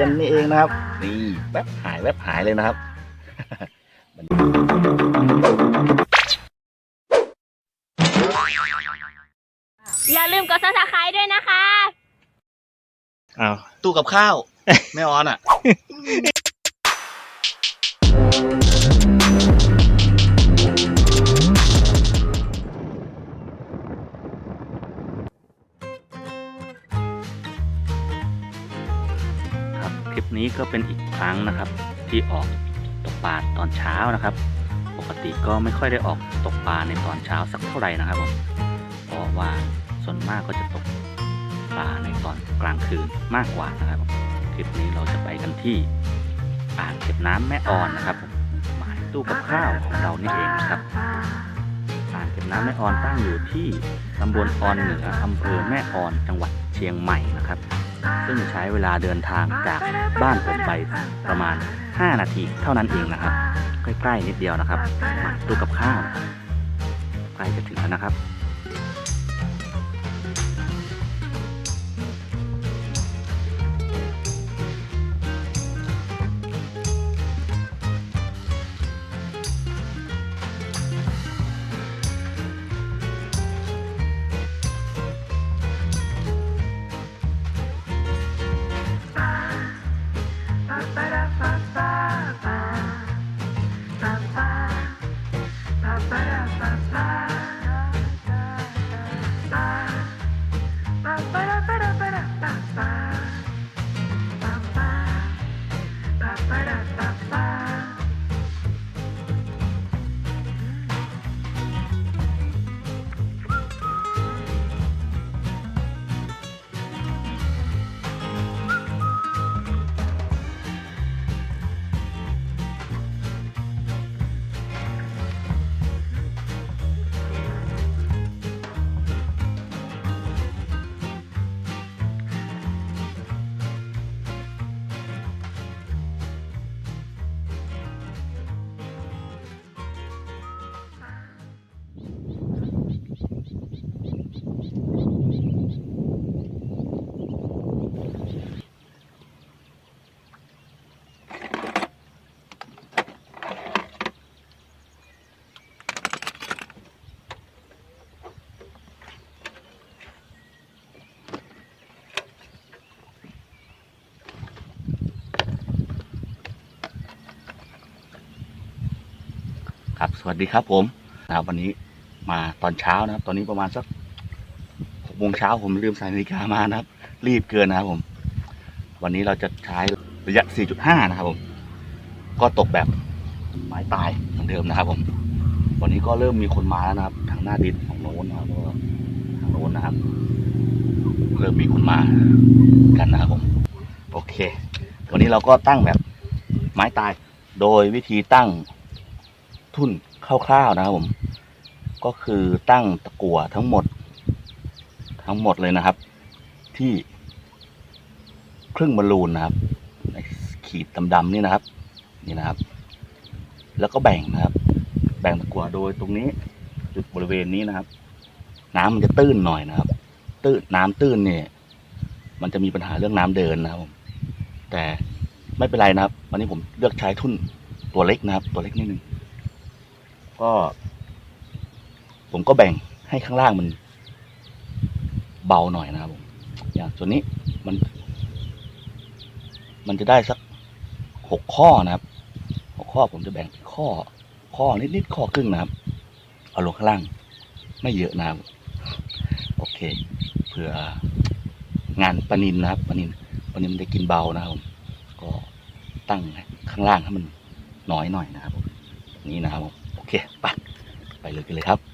ยนนี่เองนะครับ นี่แวบหายแวบหายเลยนะครับ อย่าลืมกดซับสไครต์ด้วยนะคะ อ้าว ตู้กับข้าวไม่ออนอะ ก็เป็นอีกครั้งนะครับ ที่ออกตกปลาตอนเช้านะครับ ปกติก็ไม่ค่อยได้ออกตกปลาในตอนเช้าสักเท่าไหร่นะครับผมเพราะว่าส่วนมากก็จะตกปลาในตอนกลางคืนมากกว่านะครับคลิปนี้เราจะไปกันที่อ่างเก็บน้ำแม่ออนนะครับมหมายตู้กับข้าวของเรานี่เองนะครับอ่างเก็บน้ำแม่ออนตั้งอยู่ที่ตำบลออนเหนืออำเภอแม่ออนจังหวัดเชียงใหม่นะครับ ซึ่งใช้เวลาเดินทางจากบ้านผมไปประมาณ 5 นาทีเท่านั้นเองนะครับ ใกล้ๆนิดเดียวนะครับมาตู้กับข้าวใกล้จะถึงแล้วนะครับ สวัสดีครับผมนะครับวันนี้มาตอนเช้านะครับ ตอนนี้ประมาณสักหกโมงเช้าผมลืมใส่นาฬิกามานะครับ รีบเกินนะครับผม วันนี้เราจะใช้ระยะ 4.5 นะครับผม ก็ตกแบบไม้ตายเหมือนเดิมนะครับ ผม วันนี้ก็เริ่มมีคนมาแล้วนะครับ ทางหน้าดินของโน้นนะครับทางโน้นนะครับ เริ่มมีคนมากันนะครับผม โอเค วันนี้เราก็ตั้งแบบไม้ตาย โดยวิธีตั้งทุ่น คร่าวๆนะครับผม ก็คือตั้งตะกั่วทั้งหมด ทั้งหมดเลยนะครับ ที่ครึ่งบอลลูนนะครับในขีดดำๆนี่นะครับ นี่นะครับ แล้วก็แบ่งนะครับ แบ่งตะกั่วโดยตรงนี้ จุดบริเวณนี้นะครับ น้ำมันจะตื้นหน่อยนะครับ ตื้นน้ำตื้นเนี่ย มันจะมีปัญหาเรื่องน้ำเดินนะครับผมแต่ไม่เป็นไรนะครับ วันนี้ผมเลือกใช้ทุ่นตัวเล็กนะครับ ตัวเล็กนิดนึง ก็ ผมก็แบ่งให้ข้างล่างมัน เบาหน่อยนะครับผมอย่างส่วนนี้มัน มันจะได้สักหกข้อนะครับหกข้อผมจะแบ่งเป็นข้อ ข้อนิดๆข้อครึ่งนะครับ เอาลงข้างล่าง ไม่เยอะนะครับ โอเคเผื่องานปนินนะครับปนินปนินมันจะกินเบานะครับผมก็ตั้งข้างล่างให้มันน้อยหน่อยนะครับผมนี้นะครับผม เคไปไปเลยกันเลยครับ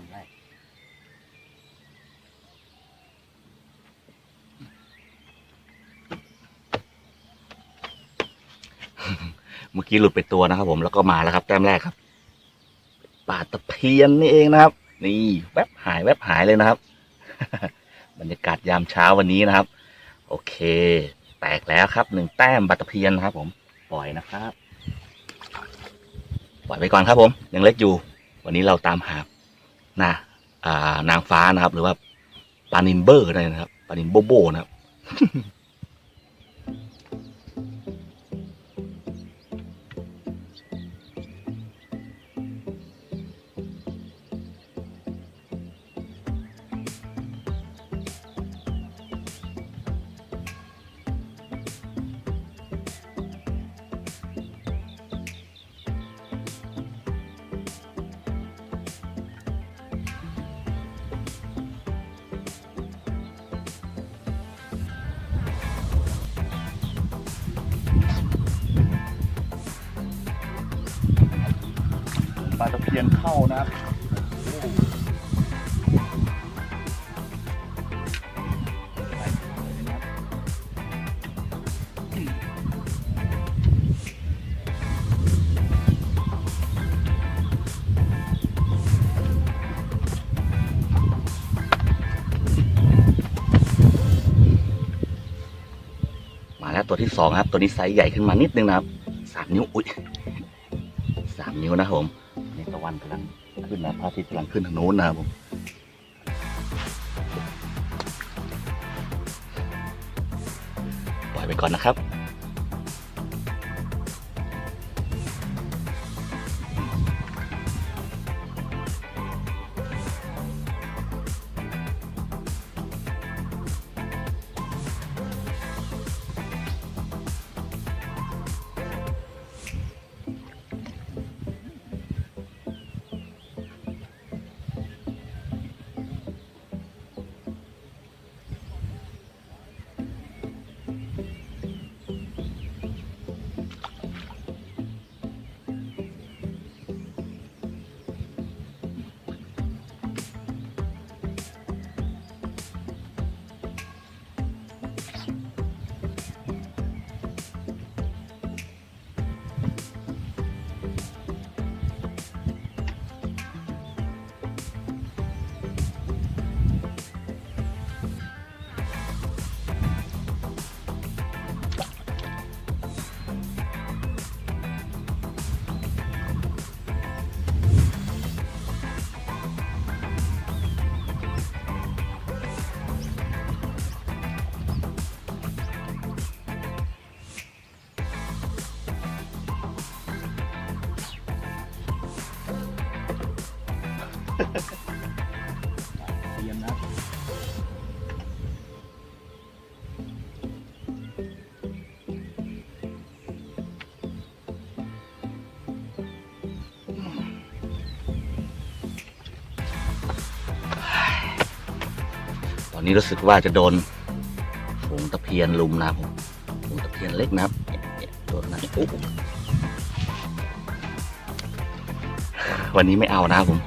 ามไร่เมื่อกี้หลุดไปตัวนะครับ ผมแล้วก็มาแล้วครับ แต้มแรกครับป่าตะเพียนนี่เองนะครับ นี่แวบหายแวบหายเลยนะครับ บรรยากาศยามเช้าวันนี้นะครับ โอเค แตกแล้วครับหนึ่งแต้มปลาตะเพียนนะครับ ผมปล่อยนะครับ ปล่อยไปก่อนครับผมยังเล็กอยู่ วันนี้เราตามหา นะอ่านางฟ้านะครับ หรือว่าปานินเบอร์อะไรนะครับปานินโบโบนะครับียนเข้านะครับมาแล้วตัวที่สองครับ ตัวนี้ไซส์ใหญ่ขึ้นมานิดนึงนะครับสามนิ้ว อุ้ยสามนิ้วนะผม ตะวันกำลังขึ้นนะพระอาทิตย์กำลังขึ้นทางโน้นนะครับผมปล่อยไปก่อนนะครับ นี้รู้สึกว่าจะโดนฝูงตะเพียนลุมนะครับผมฝูงตะเพียนเล็กนะครับเนี่ยเนี่ยตัวนั้นโอ้โหวันนี้ไม่เอานะครับผม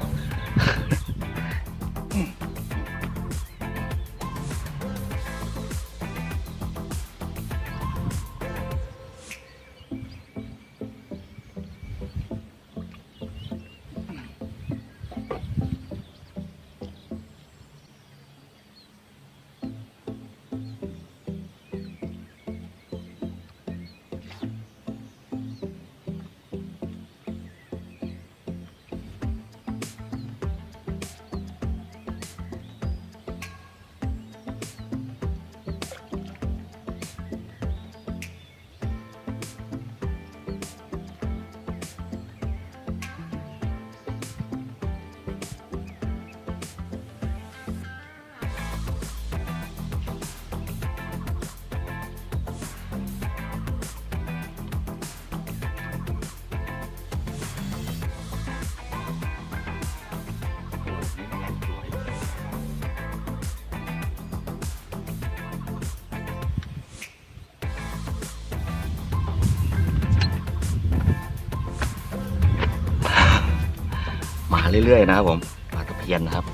เรื่อยๆนะครับผมปลาตะเพียนนะครับ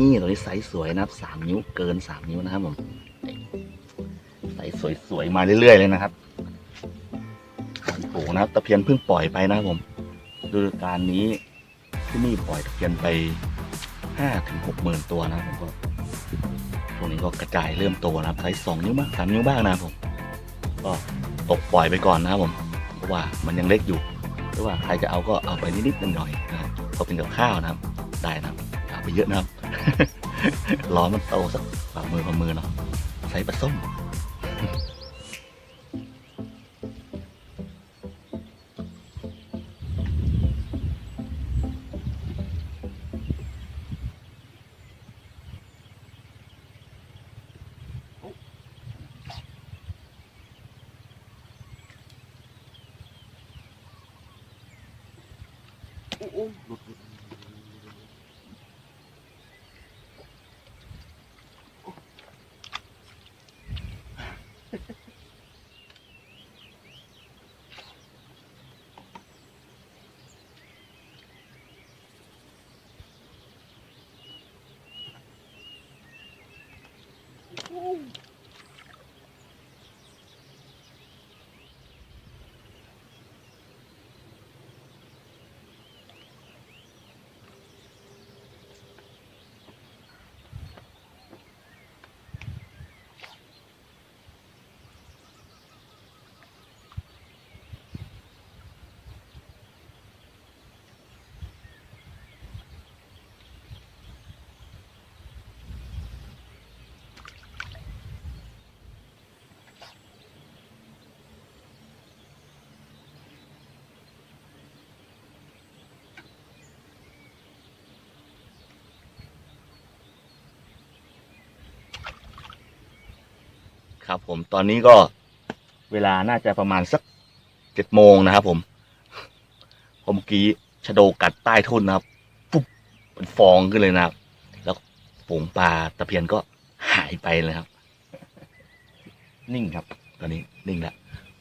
นี่ตัวนี้ไซส์สวยนะครับสามนิ้วเกินสามนิ้วนะครับผมไซส์สวยๆมาเรื่อยๆเลยนะครับโอ้นะครับตะเพียนเพิ่งปล่อยไปนะครับผมฤดูกาลนี้ที่นี่ปล่อยตะเพียนไปห้าถึงหกหมื่นตัวนะครับผมก็ช่วงนี้ก็กระจายเริ่มโตนะครับไซส์สองนิ้วบ้างสามนิ้วบ้างนะครับผมก็ตกปล่อยไปก่อนนะครับผม เพราะว่ามันยังเล็กอยู่หรือว่าใครจะเอาก็เอาไปนิดๆหน่อยๆนะ ครับพอเป็นกับข้าวนะครับ ได้นะครับเอาไปเยอะนะครับ ร้อนมันโตสักฝ่ามือฝ่ามือเนาะใส่ปลาส้ม Oo. Bakit? ครับ ผมตอนนี้ก็เวลาน่าจะประมาณสักเจ็ดโมงนะครับผมผมเมื่อกี้ชะโดกัดใต้ทุ่นนะครับปุ๊บเป็นฟองขึ้นเลยนะครับ แล้วฝูงปลาตะเพียนก็หายไปเลยครับ นิ่งครับ ตอนนี้นิ่งแล้ว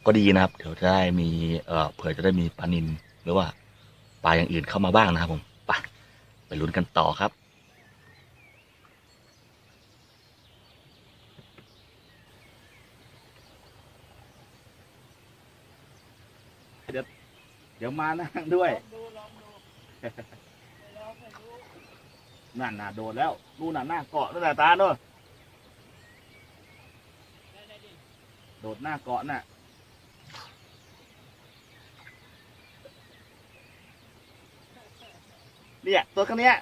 ก็ดีนะครับ เดี๋ยวจะได้มีเอ่อเผื่อจะได้มีปลานินหรือว่าปลาอย่างอื่นเข้ามาบ้างนะครับผมไปไปลุ้นกันต่อครับ ดี๋ยวมานั่งด้วย นั่นน่ะโดดแล้วดูน่ะหน้าเกาะนั่นน่ะตาเนอะโดดหน้าเกาะน่ะ เนี่ย ตัวคันเนี้ย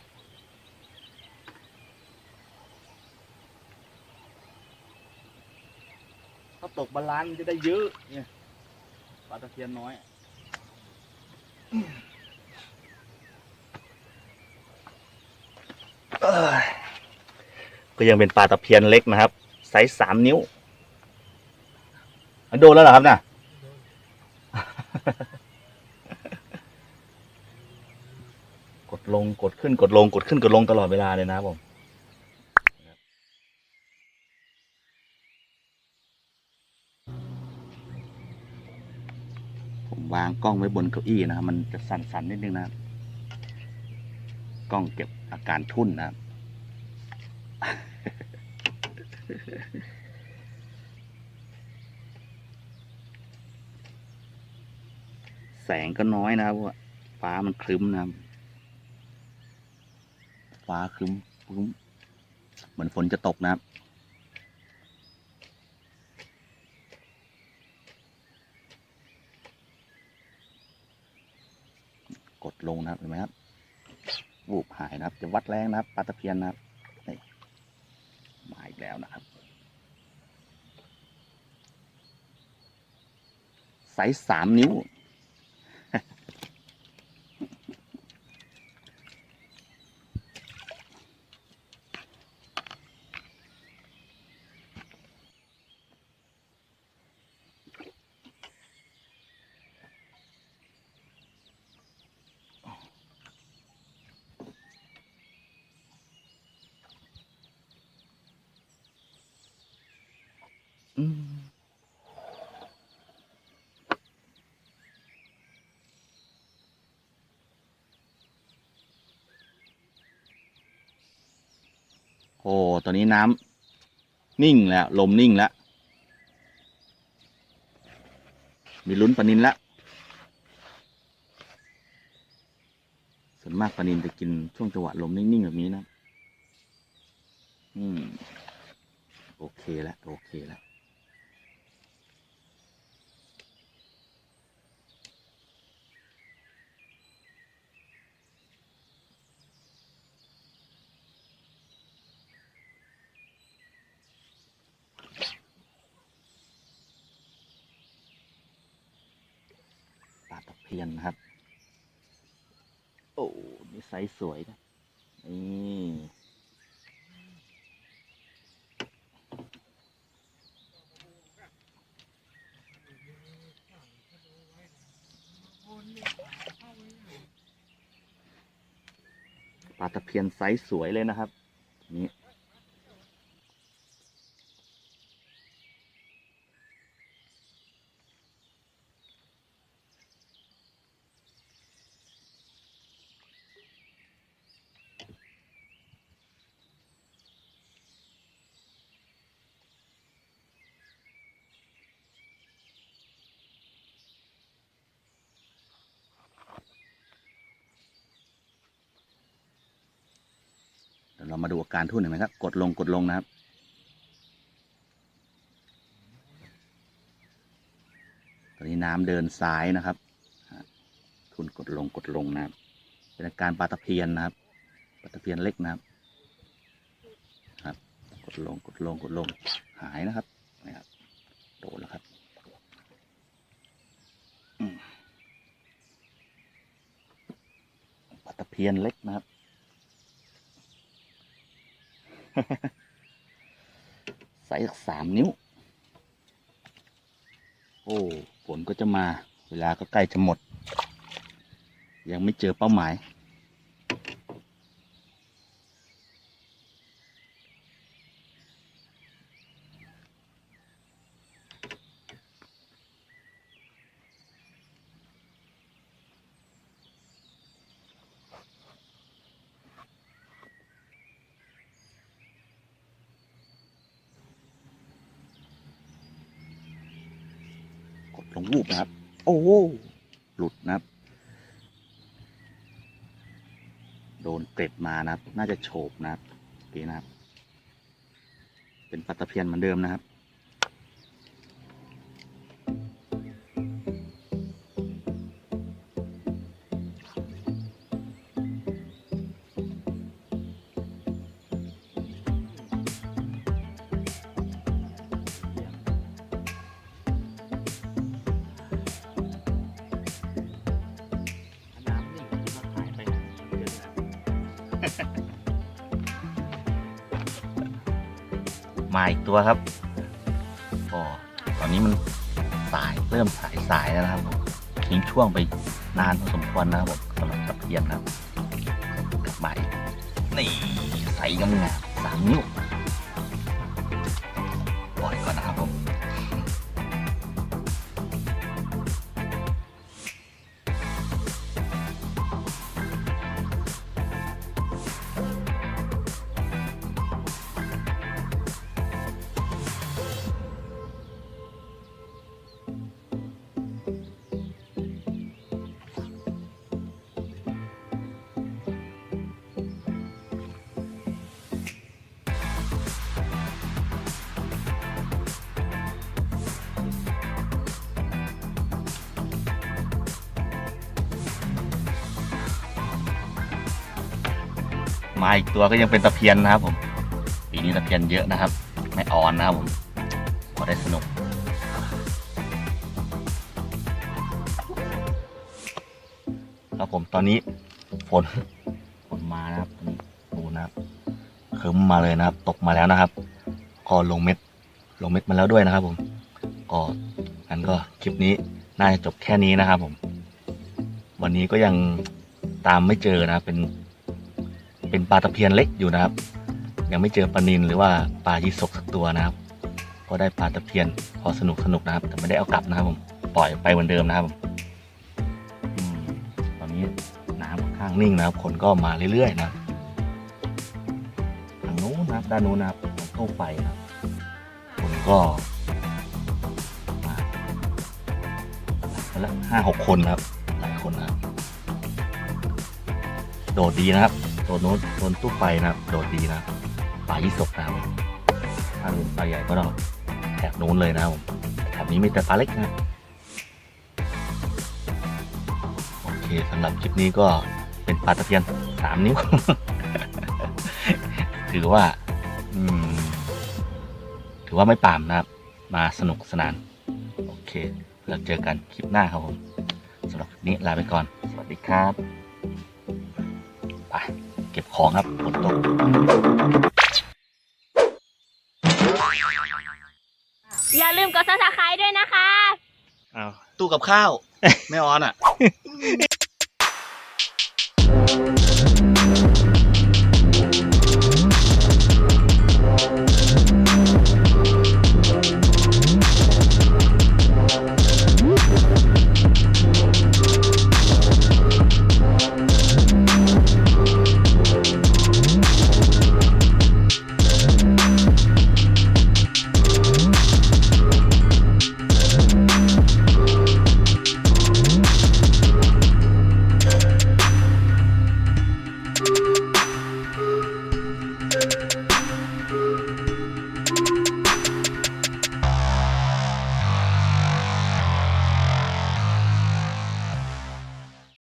ถ้าตกบาลานซ์จะได้เยอะเนี่ยปลาตะเพียนน้อย ก็ยังเป็นปลาตะเพียนเล็กนะครับ ไซส์สามนิ้ว โดนแล้วเหรอครับน่ะกดลงกดขึ้นกดลงกดขึ้นกดลงตลอดเวลาเลยนะผม ผมวาง กล้องไว้บนเก้าอี้นะครับ มันจะสั่นๆนิดนึงนะครับกล้องเก็บอาการทุ่นนะครับแสงก็น้อยนะครับเพราะว่าฟ้ามันครึ้มนะครับ ฟ้าครึ้มครึ้ม เหมือนฝนจะตกนะครับ ลงนะครับเห็นไหมครับวูบหายนะครับ จะวัดแรงนะครับปลาตะเพียนนะครับนี่มาอีกแล้วนะครับไซส์สามนิ้ว อืโอ้ตอนนี้น้ำนิ่งแล้ว ลมนิ่งแล้ว มีลุ้นปลานินแล้ว ส่วนมากปลานินจะกินช่วงจังหวะลมนิ่ง ๆ แบบนี้นะ อืม โอเคแล้ว โอเคแล้ว พียนนะครับ โอ้นี่ไซส์สวยนะนี่ปลาตะเพียนไซส์สวยเลยนะครับ นี่ เดี๋ยวเรามาดูอา การทุ่นเห็นไหมครับ กดลงกดลงนะครับ ตอนนี้น้ำเดินซ้ายนะครับ ทุ่นกดลงกดลงนะครับ เป็นอาการปลาตะเพียนนะครับ ปลาตะเพียนเล็กนะครับ ครับ กดลงกดลงกดลง หายนะครับนะครับ โดนแล้วครับปลาตะเพียนเล็กนะครับ ใส่สักสามนิ้ว โอ้ฝนก็จะมา เวลาก็ใกล้จะหมด ยังไม่เจอเป้าหมาย กดลงรูปนะครับ โอ้โหหลุดนะครับ โดนเกร็ดมานะครับ น่าจะโฉบนะครับเมื่อกี้นะครับ เป็นปลาตะเพียนเหมือนเดิมนะครับ มาอีกตัวครับโอ้ตอนนี้มันสายเริ่มสายสายแล้วนะครับผมทิ้งช่วงไปนานพอสมควรนะครับผมสำหรับตะเพียนนะครับกลับมาอีกนี่ใส่กำงามสามนิ้ว มาอีกตัวก็ยังเป็นตะเพียนนะครับผมปีนี้ตะเพียนเยอะนะครับไม่อ่อนนะครับผมพอได้สนุกครับผมตอนนี้ฝนฝนมานะครับดูนะครับครึ้มมาเลยนะครับ ตกมาแล้วนะครับ ก็ลงเม็ด ลงเม็ดมาแล้วด้วยนะครับ ผมก็งั้นก็คลิปนี้น่าจะจบแค่นี้นะครับ ผม วันนี้ก็ยังตามไม่เจอนะเป็น เป็นปลาตะเพียนเล็กอยู่นะครับ ยังไม่เจอปลานินหรือว่าปลายีสกสักตัวนะครับ ก็ได้ปลาตะเพียนพอสนุกสนุกนะครับ แต่ไม่ได้เอากลับนะครับผมปล่อยไปเหมือนเดิมนะครับอืมตอนนี้น้ำค่อนข้างนิ่งนะครับ คนก็มาเรื่อยๆนะครับทางนู้นนะครับด้านนู้นนะครับตู้ไฟนะครับคนก็มาลายคนละห้าหกคนนะครับหลายคนนะครับโดดดีนะครับ โดดโน้นโดนตู้ไฟนะครับโดดดีนะปลายี่สกนะครับถ้าเป็นปลาใหญ่ก็ต้องแถบโน้นเลยนะครับผมแถบนี้มีแต่ปลาเล็กนะโอเคสำหรับคลิปนี้ก็เป็นปลาตะเพียนสามนิ้ว ถือว่าถือว่าไม่ปามนะครับ มาสนุกสนาน โอเคแล้วเจอกันคลิปหน้าครับผมสำหรับนี้ลาไปก่อน สวัสดีครับ ไป เก็บของครับฝนตกอย่าลืมกดซับสไครต์ด้วยนะคะ อ้าวตู้กับข้าว ไม่ออนอะ